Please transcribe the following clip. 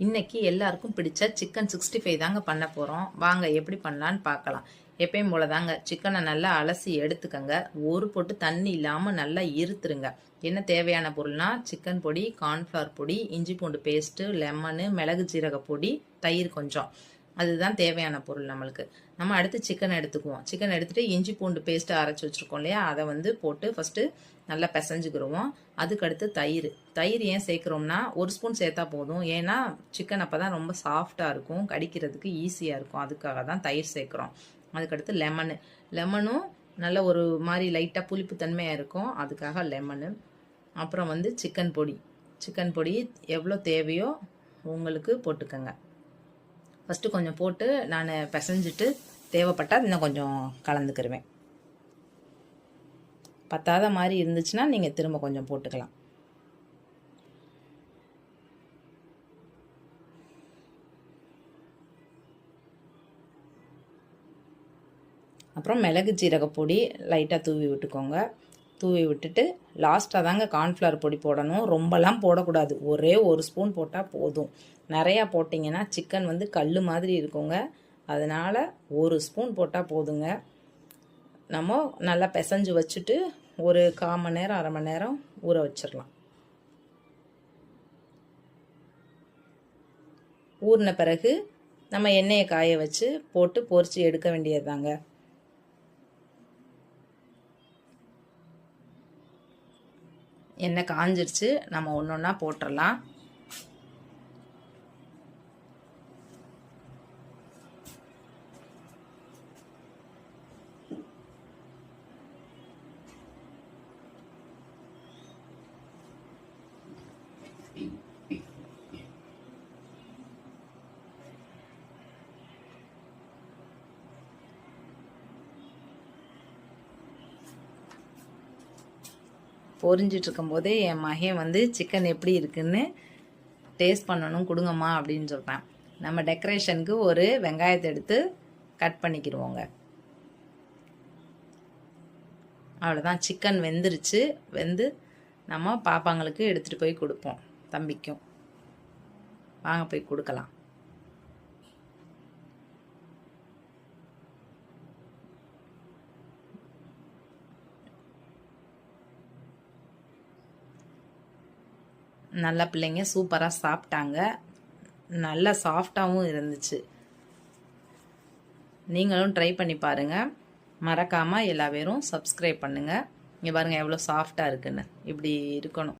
இன்னைக்கு எல்லாருக்கும் பிடிச்ச சிக்கன் சிக்ஸ்டி ஃபைவ் தாங்க பண்ண போகிறோம் வாங்க எப்படி பண்ணலான்னு பார்க்கலாம். எப்பயும் போல தாங்க சிக்கனை நல்லா அலசி எடுத்துக்கங்க. ஒரு பொட்டு தண்ணி இல்லாமல் நல்லா இருத்துருங்க. என்ன தேவையான பொருள்னா சிக்கன் பொடி கார்ன்ஃப்ளவர் பொடி இஞ்சி பூண்டு பேஸ்ட்டு லெமனு மிளகு ஜீரக பொடி தயிர் கொஞ்சம். அதுதான் தேவையான பொருள் நம்மளுக்கு. நம்ம அடுத்து சிக்கன் எடுத்துக்குவோம். சிக்கன் எடுத்துகிட்டு இஞ்சி பூண்டு பேஸ்ட்டு அரைச்சி வச்சுருக்கோம் இல்லையா? அதை வந்து போட்டு ஃபஸ்ட்டு நல்லா பிசைஞ்சுக்கிடுவோம் அதுக்கடுத்து தயிர். தயிர் ஏன் சேர்க்குறோம்னா ஒரு ஸ்பூன் சேர்த்தா போதும். ஏன்னா சிக்கன் அப்போ தான் ரொம்ப சாஃப்டாக இருக்கும். கடிக்கிறதுக்கு ஈஸியாக இருக்கும். அதுக்காக தான் தயிர் சேர்க்குறோம். அதுக்கடுத்து லெமனு லெமனும் நல்ல ஒரு மாதிரி லைட்டாக புளிப்பு தன்மையாக இருக்கும். அதுக்காக லெமனு அப்புறம் வந்து சிக்கன் பொடி. சிக்கன் பொடி எவ்வளோ தேவையோ உங்களுக்கு போட்டுக்கோங்க. ஃபஸ்ட்டு கொஞ்சம் போட்டு நான் பிசைஞ்சிட்டு தேவைப்பட்டால் இன்னும் கொஞ்சம் கலந்துக்கிருவேன். பத்தாத மாதிரி இருந்துச்சுன்னா நீங்கள் திரும்ப கொஞ்சம் போட்டுக்கலாம். அப்புறம் மிளகு ஜீரக பொடி லைட்டாக தூவி விட்டுக்கோங்க. தூவி விட்டுட்டு லாஸ்ட்டாக தாங்க கார்ன்ஃப்ளவர் பொடி போடணும். ரொம்பலாம் போடக்கூடாது. ஒரே ஒரு ஸ்பூன் போட்டால் போதும். நிறையா போட்டிங்கன்னா சிக்கன் வந்து கல் மாதிரி இருக்குங்க. அதனால் ஒரு ஸ்பூன் போட்டால் போதுங்க. நம்ம நல்லா பிசைஞ்சு வச்சுட்டு ஒரு கால் மணி நேரம் அரை மணி நேரம் ஊற வச்சிடலாம். ஊறின பிறகு நம்ம எண்ணெயை காய வச்சு போட்டு பொறிச்சு எடுக்க வேண்டியது தாங்க எண்ணெய் காஞ்சிருச்சு நம்ம ஒன்று ஒன்றா போட்டுடலாம் பொறிஞ்சிட்ருக்கும் போதே என் மகன் வந்து சிக்கன் எப்படி இருக்குன்னு டேஸ்ட் பண்ணணும் கொடுங்கம்மா அப்படின்னு சொல்கிறேன் நம்ம டெக்கரேஷனுக்கு ஒரு வெங்காயத்தை எடுத்து கட் பண்ணிக்கிடுவோங்க அவ்வளோதான் சிக்கன் வெந்துருச்சு. வெந்து நம்ம பாப்பாங்களுக்கு எடுத்துகிட்டு போய் கொடுப்போம் தம்பிக்கும். வாங்க போய் கொடுக்கலாம். நல்ல பிள்ளைங்க சூப்பராக சாப்பிட்டாங்க. நல்லா சாஃப்டாகவும் இருந்துச்சு. நீங்களும் ட்ரை பண்ணி பாருங்கள் மறக்காமல் எல்லா பேரும் சப்ஸ்கிரைப் பண்ணுங்கள் இங்கே பாருங்கள் எவ்வளோ சாஃப்டாக இருக்குன்னு. இப்படி இருக்கணும்.